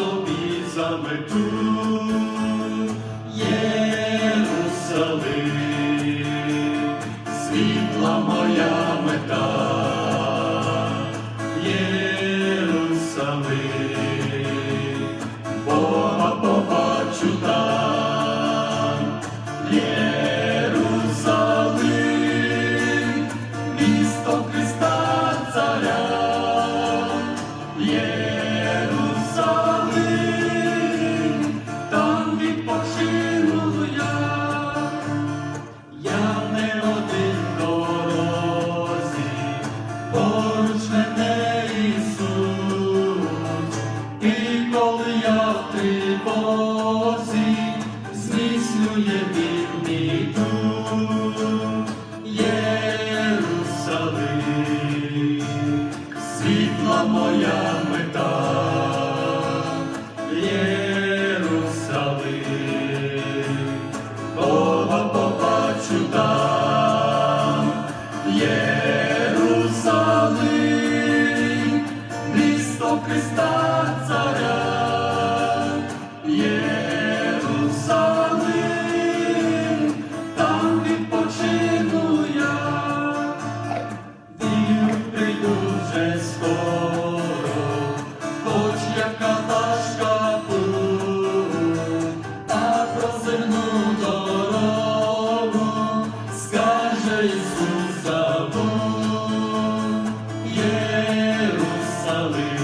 so wie Sommer tut. Yeah. Моя мета Єрусалим, Бога побачу там, Єрусалим, місто Христа. вже скоро, хоч яка важка путь, а про земну дорогу скаже Ісус забудь, Єрусалим.